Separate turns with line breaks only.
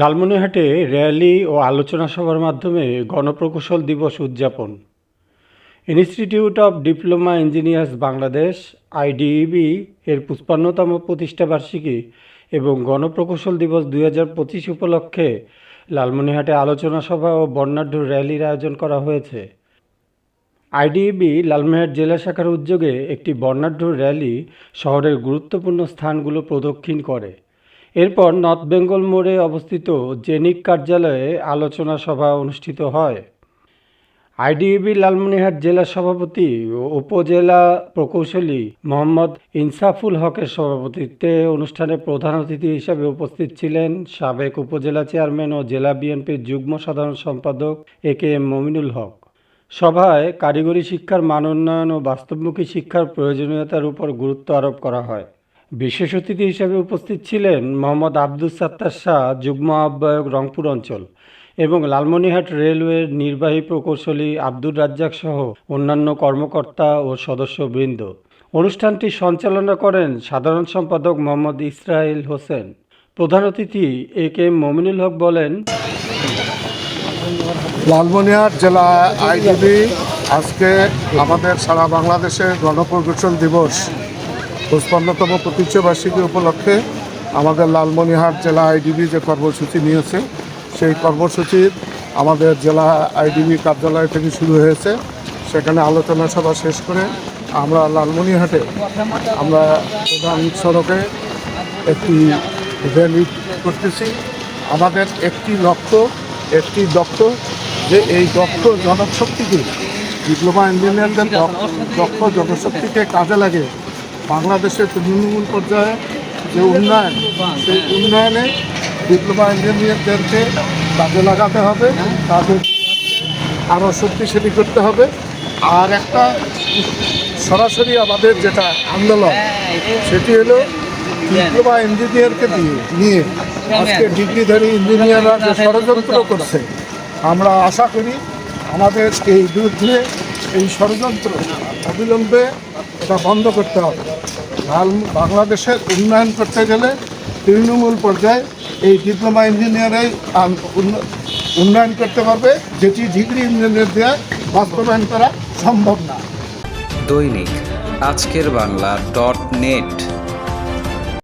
লালমনিহাটে rally ও আলোচনা সভার মাধ্যমে গণপ্রকৌশল দিবস উদযাপন institute of diploma engineers Bangladesh IDEB এর পুষ্পান্নতম প্রতিষ্ঠাবার্ষিকী এবং গণপ্রকৌশল দিবস দুই হাজার পঁচিশ উপলক্ষে লালমনিহাটে আলোচনা সভা ও বর্ণাঢ্য র্যালির আয়োজন করা হয়েছে আইডিইবি লালমনিহাট জেলা শাখার উদ্যোগে একটি বর্ণাঢ্য র্যালি শহরের গুরুত্বপূর্ণ স্থানগুলো প্রদক্ষিণ করে এরপর নর্থ বেঙ্গল মোড়ে অবস্থিত জেনিক কার্যালয়ে আলোচনা সভা অনুষ্ঠিত হয় আইডিবি লালমনিহাট জেলা সভাপতি ও উপজেলা প্রকৌশলী মোহাম্মদ ইনসাফুল হকের সভাপতিত্বে অনুষ্ঠানে প্রধান অতিথি হিসেবে উপস্থিত ছিলেন সাবেক উপজেলা চেয়ারম্যান ও জেলা বিএনপির যুগ্ম সাধারণ সম্পাদক এ কে এম মমিনুল হক সভায় কারিগরি শিক্ষার মান উন্নয়ন ও বাস্তবমুখী শিক্ষার প্রয়োজনীয়তার উপর গুরুত্ব আরোপ করা হয় বিশেষ অতিথি হিসেবে উপস্থিত ছিলেন মোহাম্মদ আব্দুল সাত্তার শাহ যুগ্ম আহ্বায়ক রংপুর অঞ্চল এবং লালমনিহাট রেলওয়ের নির্বাহী প্রকৌশলী আব্দুর রাজ্জাক সহ অন্যান্য কর্মকর্তা ও সদস্যবৃন্দ অনুষ্ঠানটি সঞ্চালনা করেন সাধারণ সম্পাদক মোহাম্মদ ইসরায়েল হোসেন প্রধান অতিথি এ কে মমিনুল হক বলেন
লালমনিহাট জেলা আইডিবি আজকে আমাদের সারা বাংলাদেশে গণপ্রকৌশল দিবস পঁচপান্নতম প্রতিষ্ঠাবার্ষিকী উপলক্ষে আমাদের লালমনিহাট জেলা আইডিবি যে কর্মসূচি নিয়েছে সেই কর্মসূচির আমাদের জেলা আইডিবি কার্যালয় থেকে শুরু হয়েছে সেখানে আলোচনা সভা শেষ করে আমরা লালমনিহাটে আমরা প্রধান সড়কে একটি র্যালি করতেছি আমাদের একটি লক্ষ্য একটি দক্ষ যে এই দক্ষ জনশক্তিকে ডিপ্লোমা ইঞ্জিনিয়ারদের দক্ষ জনশক্তিকে কাজে লাগে বাংলাদেশের তৃণমূল পর্যায়ে যে উন্নয়ন সেই উন্নয়নে ডিপ্লোমা ইঞ্জিনিয়ারদেরকে কাজে লাগাতে হবে তাদের আরও শক্তিশালী করতে হবে আর একটা সরাসরি আমাদের যেটা আন্দোলন সেটি হলো ডিপ্লোমা ইঞ্জিনিয়ারকে দিয়ে নিয়ে আজকে ডিগ্রিধারী ইঞ্জিনিয়াররা যে ষড়যন্ত্র করছে আমরা আশা করি আমাদের এই বিরুদ্ধে এই ষড়যন্ত্র অবিলম্বে এটা বন্ধ করতে হবে বাংলাদেশের উন্নয়ন করতে গেলে তৃণমূল পর্যায়ে এই ডিপ্লোমা ইঞ্জিনিয়ারাই উন্নয়ন করতে পারবে যেটি ডিগ্রি ইঞ্জিনিয়ার দিয়ে বাস্তবায়ন করা সম্ভব না দৈনিক আজকের বাংলা ডট নেট